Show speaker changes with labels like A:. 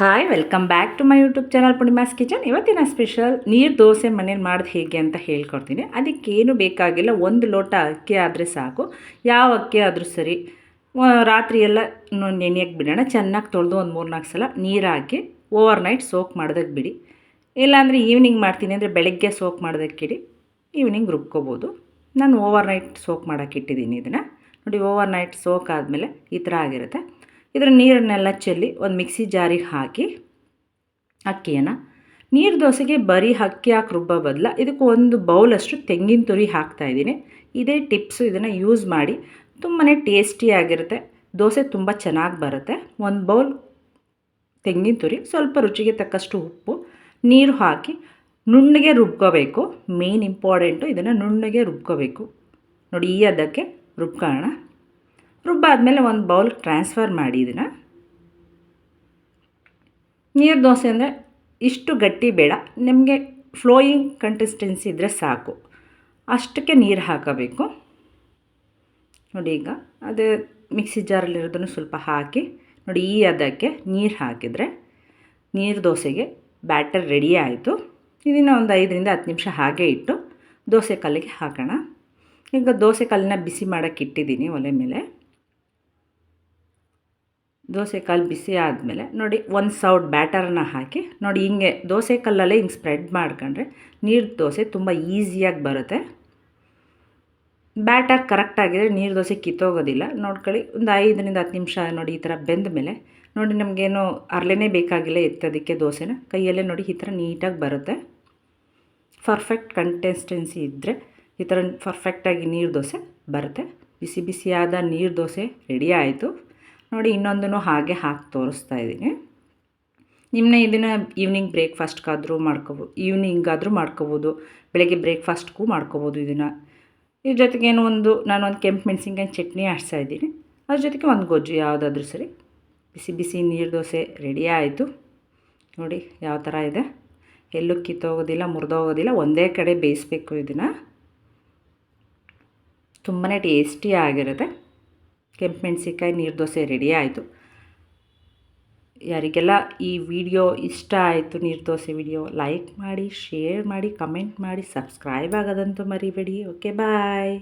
A: Hi welcome back to my YouTube channel Purnima's kitchen ಇವತ್ತಿನ special ನೀರು ದೋಸೆ ಮನೇಲಿ ಮಾಡೋದು ಹೇಗೆ ಅಂತ ಹೇಳ್ಕೊಡ್ತೀನಿ. ಅದಕ್ಕೇನು ಬೇಕಾಗಿಲ್ಲ, ಒಂದು ಲೋಟ ಅಕ್ಕಿ ಆದರೆ ಸಾಕು. ಯಾವ ಅಕ್ಕಿ ಆದರೂ ಸರಿ ರಾತ್ರಿ ಎಲ್ಲ ನೆನೆಯಕ್ಕೆ ಬಿಡೋಣ. ಚೆನ್ನಾಗಿ ತೊಳೆದು ಒಂದು ಮೂರು ನಾಲ್ಕು ಸಲ ನೀರು ಹಾಕಿ ಓವರ್ ನೈಟ್ ಸೋಕ್ ಮಾಡೋದಕ್ಕೆ ಬಿಡಿ. ಇಲ್ಲಾಂದರೆ ಈವ್ನಿಂಗ್ ಮಾಡ್ತೀನಿ ಅಂದರೆ ಬೆಳಗ್ಗೆ ಸೋಕ್ ಮಾಡೋದಕ್ಕೆ ಇಡಿ. ಈವ್ನಿಂಗ್ ರುಬ್ಕೋಬೋದು. ನಾನು ಓವರ್ ನೈಟ್ ಸೋಕ್ ಮಾಡೋಕ್ಕಿಟ್ಟಿದ್ದೀನಿ ಇದನ್ನು. ನೋಡಿ ಓವರ್ ನೈಟ್ ಸೋಕ್ ಆದಮೇಲೆ ಈ ಥರ ಆಗಿರುತ್ತೆ. ಇದರ ನೀರನ್ನೆಲ್ಲ ಚೆಲ್ಲಿ ಒಂದು ಮಿಕ್ಸಿ ಜಾರಿಗೆ ಹಾಕಿ ಅಕ್ಕಿಯನ್ನು. ನೀರು ದೋಸೆಗೆ ಬರೀ ಅಕ್ಕಿ ಹಾಕಿ ರುಬ್ಬೋ ಬದಲ ಇದಕ್ಕೆ ಒಂದು ಬೌಲಷ್ಟು ತೆಂಗಿನ ತುರಿ ಹಾಕ್ತಾಯಿದ್ದೀನಿ ಇದೇ ಟಿಪ್ಸು ಇದನ್ನು ಯೂಸ್ ಮಾಡಿ ತುಂಬಾ ಟೇಸ್ಟಿಯಾಗಿರುತ್ತೆ ದೋಸೆ ತುಂಬ ಚೆನ್ನಾಗಿ ಬರುತ್ತೆ. ಒಂದು ಬೌಲ್ ತೆಂಗಿನ ತುರಿ, ಸ್ವಲ್ಪ ರುಚಿಗೆ ತಕ್ಕಷ್ಟು ಉಪ್ಪು, ನೀರು ಹಾಕಿ ನುಣ್ಣಗೆ ರುಬ್ಕೋಬೇಕು. ಮೇನ್ ಇಂಪಾರ್ಟೆಂಟು ಇದನ್ನು ನುಣ್ಣಗೆ ರುಬ್ಕೋಬೇಕು. ನೋಡಿ ಈ ಅದಕ್ಕೆ ರುಬ್ಕೊಳ್ಳೋಣ ರುಬ್ಬಾದ್ಮೇಲೆ ಒಂದು ಬೌಲ್ ಟ್ರಾನ್ಸ್ಫರ್ ಮಾಡಿ ಇದನ್ನು. ನೀರು ದೋಸೆ ಅಂದರೆ ಇಷ್ಟು ಗಟ್ಟಿ ಬೇಡ. ನಿಮಗೆ ಫ್ಲೋಯಿಂಗ್ ಕನ್ಸಿಸ್ಟೆನ್ಸಿ ಇದ್ದರೆ ಸಾಕು. ಅಷ್ಟಕ್ಕೆ ನೀರು ಹಾಕಬೇಕು. ನೋಡಿ ಈಗ ಅದೇ ಮಿಕ್ಸಿ ಜಾರಲ್ಲಿರೋದನ್ನು ಸ್ವಲ್ಪ ಹಾಕಿ, ನೋಡಿ ಈ ಅದಕ್ಕೆ ನೀರು ಹಾಕಿದರೆ ನೀರು ದೋಸೆಗೆ ಬ್ಯಾಟರ್ ರೆಡಿ ಆಯಿತು. ಇದನ್ನು ಒಂದು ಐದರಿಂದ ಹತ್ತು ನಿಮಿಷ ಹಾಗೆ ಇಟ್ಟು ದೋಸೆ ಕಲ್ಲಿಗೆ ಹಾಕೋಣ. ಈಗ ದೋಸೆ ಕಲ್ಲನ್ನ ಬಿಸಿ ಮಾಡೋಕ್ಕೆ ಇಟ್ಟಿದ್ದೀನಿ ಒಲೆ ಮೇಲೆ. ದೋಸೆ ಕಲ್ಲು ಬಿಸಿ ಆದಮೇಲೆ ನೋಡಿ ಒಂದು ಸೌಟ್ ಬ್ಯಾಟರನ್ನ ಹಾಕಿ ನೋಡಿ ಹಿಂಗೆ ದೋಸೆ ಕಲ್ಲಲ್ಲೇ ಹಿಂಗೆ ಸ್ಪ್ರೆಡ್ ಮಾಡ್ಕೊಂಡ್ರೆ ನೀರು ದೋಸೆ ತುಂಬ ಈಸಿಯಾಗಿ ಬರುತ್ತೆ. ಬ್ಯಾಟರ್ ಕರೆಕ್ಟಾಗಿದ್ರೆ ನೀರು ದೋಸೆ ಕಿತ್ತೋಗೋದಿಲ್ಲ. ನೋಡ್ಕೊಳ್ಳಿ ಒಂದು ಐದರಿಂದ ಹತ್ತು ನಿಮಿಷ ನೋಡಿ ಈ ಥರ ಬೆಂದ ಮೇಲೆ ನೋಡಿ ನಮಗೇನು ಅರ್ಲೆನೇ ಬೇಕಾಗಿಲ್ಲ ಎತ್ತೋದಕ್ಕೆ ದೋಸೆನ. ಕೈಯಲ್ಲೇ ನೋಡಿ ಈ ಥರ ನೀಟಾಗಿ ಬರುತ್ತೆ. ಪರ್ಫೆಕ್ಟ್ ಕನ್ಸಿಸ್ಟೆನ್ಸಿ ಇದ್ದರೆ ಈ ಥರ ಪರ್ಫೆಕ್ಟಾಗಿ ನೀರು ದೋಸೆ ಬರುತ್ತೆ. ಬಿಸಿ ಬಿಸಿಯಾದ ನೀರು ದೋಸೆ ರೆಡಿ ಆಯಿತು. ನೋಡಿ ಇನ್ನೊಂದನ್ನು ಹಾಗೆ ಹಾಕಿ ತೋರಿಸ್ತಾ ಇದ್ದೀನಿ. ನಿಮ್ಮನ್ನ ಇದನ್ನು ಈವ್ನಿಂಗ್ ಬ್ರೇಕ್ಫಾಸ್ಟ್ಗಾದರೂ ಮಾಡ್ಕೋಬೋದು ಈವ್ನಿಂಗಾದರೂ ಮಾಡ್ಕೋಬೋದು. ಬೆಳಗ್ಗೆ ಬ್ರೇಕ್ಫಾಸ್ಟ್ಗೂ ಮಾಡ್ಕೋಬೋದು ಇದನ್ನು. ಇದ್ರ ಜೊತೆಗೆ ಏನೋ ಒಂದು, ನಾನು ಒಂದು ಕೆಂಪು ಮೆಣಸಿನ್ಕಾಯಿ ಚಟ್ನಿ ಆಡ್ಸ್ತಾ ಇದ್ದೀನಿ. ಅದ್ರ ಜೊತೆಗೆ ಒಂದು ಗೊಜ್ಜು ಯಾವುದಾದ್ರೂ ಸರಿ. ಬಿಸಿ ಬಿಸಿ ನೀರು ದೋಸೆ ರೆಡಿ ಆಯಿತು. ನೋಡಿ ಯಾವ ಥರ ಇದೆ. ಎಲ್ಲೂ ಕಿತ್ತೋಗೋದಿಲ್ಲ, ಮುರಿದೋಗೋದಿಲ್ಲ. ಒಂದೇ ಕಡೆ ಬೇಯಿಸ್ಬೇಕು ಇದನ್ನು. ತುಂಬಾ ಟೇಸ್ಟಿ ಆಗಿರುತ್ತೆ. ಕೆಂಪು ಮೆಣಸಿಕಾಯಿ ನೀರು ದೋಸೆ ರೆಡಿ ಆಯಿತು. ಯಾರಿಗೆಲ್ಲ ಈ ವಿಡಿಯೋ ಇಷ್ಟ ಆಯಿತು, ನೀರು ದೋಸೆ ವಿಡಿಯೋ ಲೈಕ್ ಮಾಡಿ ಶೇರ್ ಮಾಡಿ ಕಮೆಂಟ್ ಮಾಡಿ ಸಬ್ಸ್ಕ್ರೈಬ್ ಆಗೋದಂತೂ ಮರಿಬೇಡಿ. Okay bye